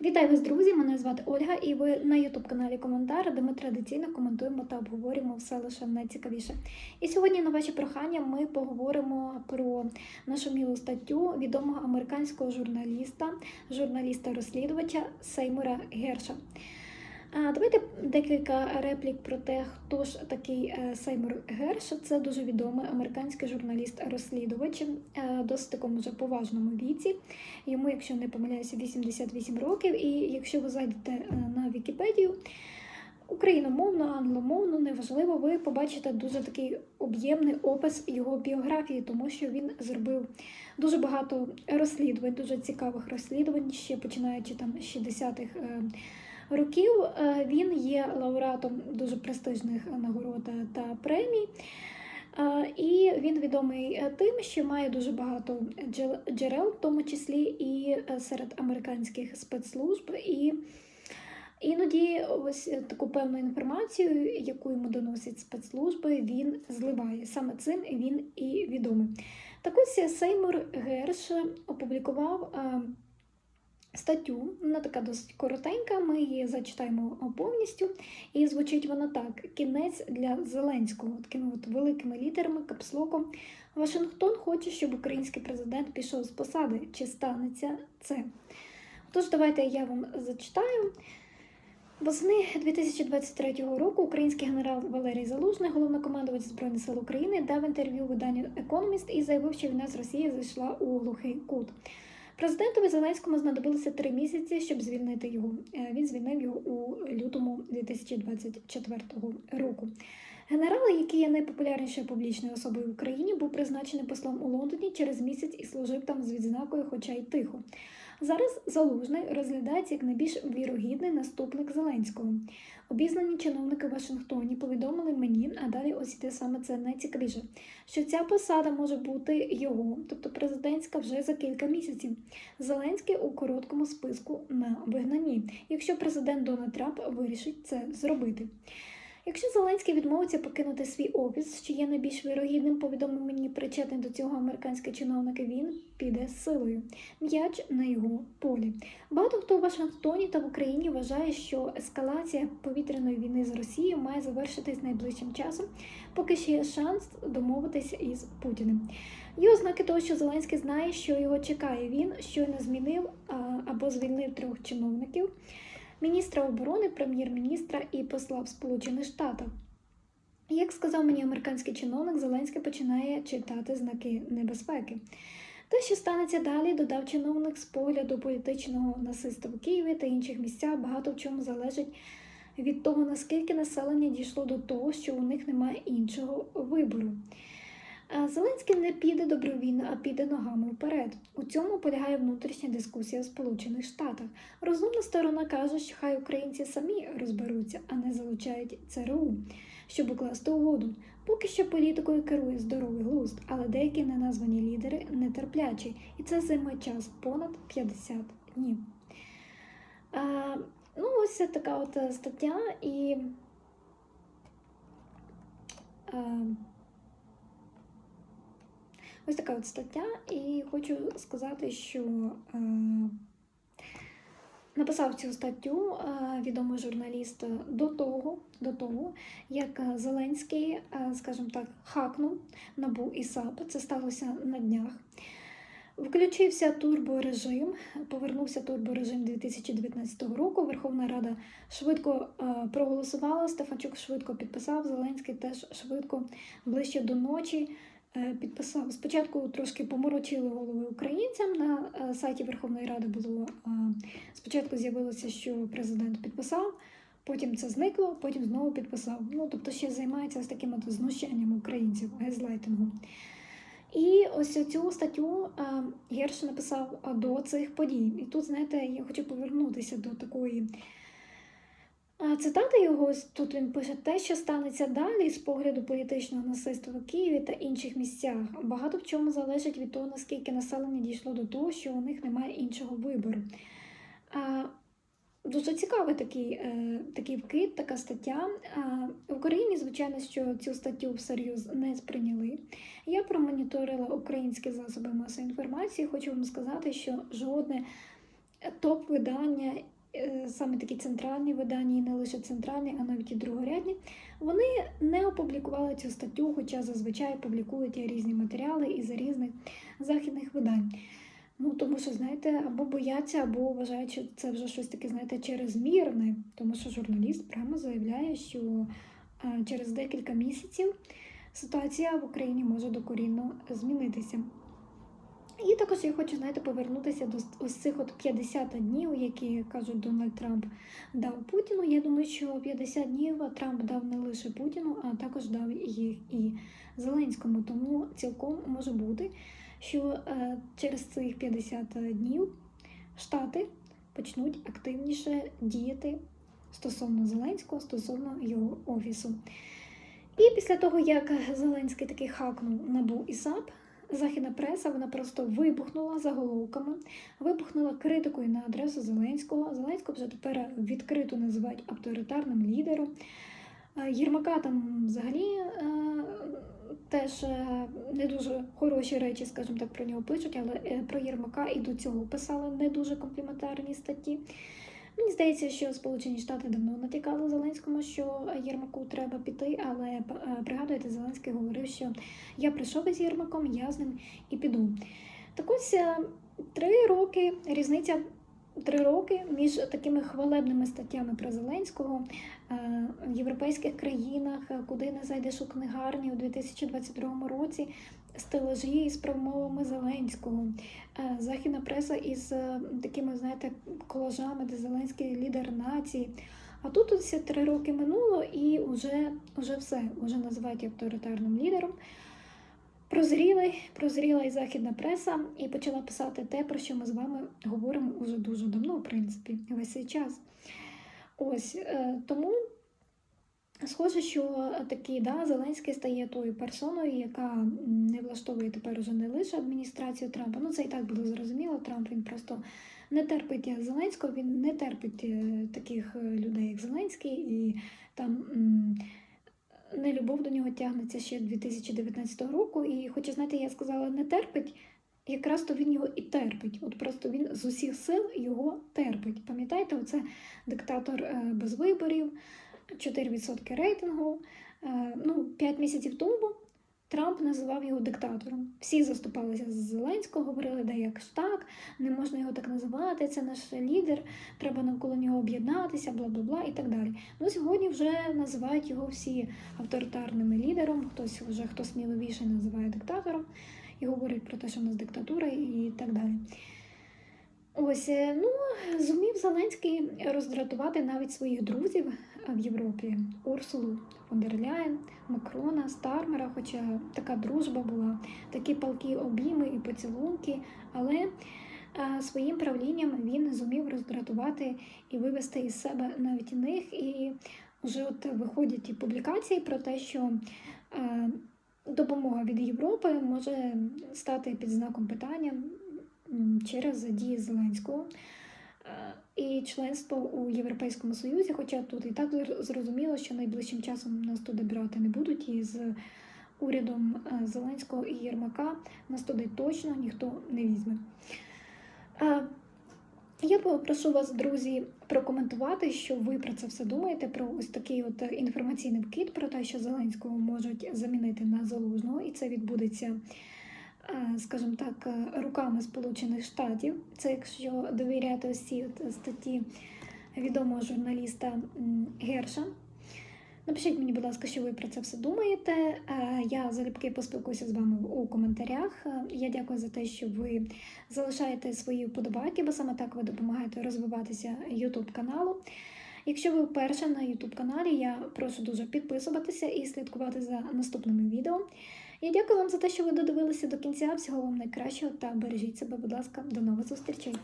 Вітаю вас, друзі! Мене звати Ольга, і ви на ютуб-каналі Коментар, де ми традиційно коментуємо та обговорюємо все лише найцікавіше. І сьогодні на ваші прохання ми поговоримо про нашу мілу статтю відомого американського журналіста, журналіста-розслідувача Сеймура Герша. Давайте декілька реплік про те, хто ж такий е, Сеймур Герш. Це дуже відомий американський журналіст-розслідувач, е, досить такому вже поважному віці. Йому, якщо не помиляюся, 88 років. І якщо ви зайдете е, на Вікіпедію, україномовну, англомовну, неважливо, ви побачите дуже такий об'ємний опис його біографії, тому що він зробив дуже багато розслідувань, дуже цікавих розслідувань, ще починаючи там з 60-х е, років. Е, Він є лауреатом дуже престижних нагород та премій. Е, І він відомий е, тим, що має дуже багато джерел, в тому числі і серед американських спецслужб. І іноді ось таку певну інформацію, яку йому доносять спецслужби, він зливає. Саме цим він і відомий. Так ось Сеймур Герш опублікував статтю, вона така досить коротенька, ми її зачитаємо повністю. І звучить вона так: кінець для Зеленського, такими от великими літерами, капслоком. Вашингтон хоче, щоб український президент пішов з посади. Чи станеться це? Тож, давайте я вам зачитаю. Восени 2023 року український генерал Валерій Залужний, головнокомандувач Збройних сил України, дав інтерв'ю виданню Економіст і заявив, що війна з Росії зайшла у глухий кут. Президентові Зеленському знадобилося три місяці, щоб звільнити його. Е, Він звільнив його у лютому 2024 року. Генерал, який є найпопулярнішою публічною особою в Україні, був призначений послом у Лондоні через місяць і служив там з відзнакою, хоча й тихо. Зараз Залужний розглядається як найбільш вірогідний наступник Зеленського. Обізнані чиновники в Вашингтоні повідомили мені, а далі ось іде саме це найцікавіше, що ця посада може бути його, тобто президентська, вже за кілька місяців. Зеленський у короткому списку на вигнанні, якщо президент Дональд Трамп вирішить це зробити. Якщо Зеленський відмовиться покинути свій офіс, що є найбільш вірогідним, повідомив мені причетний до цього американський чиновник, він піде з силою. М'яч на його полі. Багато хто в Вашингтоні та в Україні вважає, що ескалація повітряної війни з Росією має завершитись найближчим часом, поки ще є шанс домовитися із Путіним. Є ознаки того, що Зеленський знає, що його чекає. Він щойно змінив або звільнив трьох чиновників міністра оборони, прем'єр-міністра і посла в Сполучених Штатах. Як сказав мені американський чиновник, Зеленський починає читати знаки небезпеки. Те, що станеться далі, додав чиновник з погляду політичного насильства в Києві та інших місцях, багато в чому залежить від того, наскільки населення дійшло до того, що у них немає іншого вибору. А Зеленський не піде добровільно, а піде ногами вперед. У цьому полягає внутрішня дискусія в Сполучених Штатах. Розумна сторона каже, що хай українці самі розберуться, а не залучають ЦРУ, щоб укласти угоду. Поки що політикою керує здоровий глузд, але деякі неназвані лідери нетерплячі, і це займе час понад 50 днів. А, ну, ось така от е, стаття і. А, Ось така от стаття, і хочу сказати, що е, написав цю статтю е, відомий журналіст до того, до того, як Зеленський, е, скажімо так, хакнув набу і САП. Це сталося на днях. Включився турборежим, повернувся турборежим 2019 року. Верховна Рада швидко е, проголосувала. Стефанчук швидко підписав. Зеленський теж швидко ближче до ночі підписав. Спочатку трошки поморочили голови українцям. На е, сайті Верховної Ради було е, спочатку з'явилося, що президент підписав. Потім це зникло, потім знову підписав. Ну тобто ще займається ось таким от знущанням українців, гезлайтингом. І ось цю статтю е, Герш написав е, до цих подій. І тут, знаєте, я хочу повернутися до такої цитати його. Тут він пише те, що станеться далі з погляду політичного насильства в Києві та інших місцях. Багато в чому залежить від того, наскільки населення дійшло до того, що у них немає іншого вибору. Дуже цікавий такий, е, такий вкид, така стаття. В Україні, звичайно, що цю статтю всерйоз не сприйняли. Я промоніторила українські засоби масової інформації. Хочу вам сказати, що жодне топ-видання, саме такі центральні видання, і не лише центральні, а навіть і другорядні, вони не опублікували цю статтю, хоча зазвичай публікують різні матеріали із різних західних видань. Ну, тому що, знаєте, або бояться, або вважають, що це вже щось таке, знаєте, черезмірне, тому що журналіст прямо заявляє, що е, через декілька місяців ситуація в Україні може докорінно змінитися. І також я хочу, знаєте, повернутися до ось цих от 50 днів, які кажуть Дональд Трамп дав Путіну. Я думаю, що 50 днів Трамп дав не лише Путіну, а також дав їх і Зеленському. Тому цілком може бути, що е, через цих 50 днів Штати почнуть активніше діяти стосовно Зеленського, стосовно його офісу. І після того, як Зеленський таки хакнув набу і САП, західна преса вона просто вибухнула заголовками, вибухнула критикою на адресу Зеленського. Зеленського вже тепер відкрито називають авторитарним лідером. Е, Єрмака там взагалі е, теж е, не дуже хороші речі, скажімо так, про нього пишуть, але про Єрмака і до цього писали не дуже компліментарні статті. Мені здається, що Сполучені Штати давно натякали Зеленському, що Єрмаку треба піти, але е, пригадуєте, Зеленський говорив, що я прийшов із Єрмаком, я з ним і піду. Так ось е, три роки різниця. Три роки між такими хвалебними статтями про Зеленського е, в європейських країнах, е, куди не зайдеш у книгарні у 2022 році, стелажі з промовами Зеленського, е, західна преса із такими, знаєте, колажами, де Зеленський лідер нації. А тут ось три роки минуло і вже, вже все, вже називають авторитарним лідером. Прозріла, прозріла і західна преса і почала писати те, про що ми з вами говоримо уже дуже давно, в принципі, весь цей час. Ось е, тому схоже, що таки да, Зеленський стає тою персоною, яка не влаштовує тепер уже не лише адміністрацію Трампа. Ну це і так було зрозуміло. Трамп він просто не терпить Зеленського, він не терпить е, таких е, людей, як Зеленський, і там. Нелюбов до нього тягнеться ще 2019 року. І хоча, знаєте, я сказала, не терпить, якраз то він його і терпить. От просто він з усіх сил його терпить. Пам'ятаєте, оце диктатор е, без виборів, 4% рейтингу. Е, Ну, 5 місяців тому Трамп називав його диктатором. Всі заступалися з Зеленського, говорили, де як ж так, не можна його так називати, це наш лідер, треба навколо нього об'єднатися, бла бла бла і так далі. Ну сьогодні вже називають його всі авторитарним лідером, хтось вже хто сміливіше називає диктатором і говорить про те, що в нас диктатура і так далі. Ось, е, ну, зумів Зеленський роздратувати навіть своїх друзів в Європі. Урсулу фон дер Ляєн, Макрона, Стармера, хоча така дружба була, такі палкі обійми і поцілунки, але а, своїм правлінням він зумів роздратувати і вивести із себе навіть них. І вже от виходять і публікації про те, що допомога від Європи може стати під знаком питання через дії Зеленського. Е, І членство у Європейському Союзі, хоча тут і так зрозуміло, що найближчим часом нас туди брати не будуть, і з урядом е, Зеленського і Єрмака нас туди точно ніхто не візьме. Е, Я попрошу вас, друзі, прокоментувати, що ви про це все думаєте, про ось такий от інформаційний вкид про те, що Зеленського можуть замінити на залужного, і це відбудеться, скажімо так, е, руками Сполучених Штатів. Це якщо довіряти цій статті відомого журналіста Герша. Напишіть мені, будь ласка, що ви про це все думаєте. Е, Я залюбки поспілкуюся з вами у коментарях. Е, Я дякую за те, що ви залишаєте свої вподобайки, бо саме так ви допомагаєте розвиватися YouTube каналу. Якщо ви вперше на YouTube каналі, я прошу дуже підписуватися і слідкувати за наступними відео. Я дякую вам за те, що ви додивилися до кінця. Всього вам найкращого та бережіть себе, будь ласка, до нових зустрічей.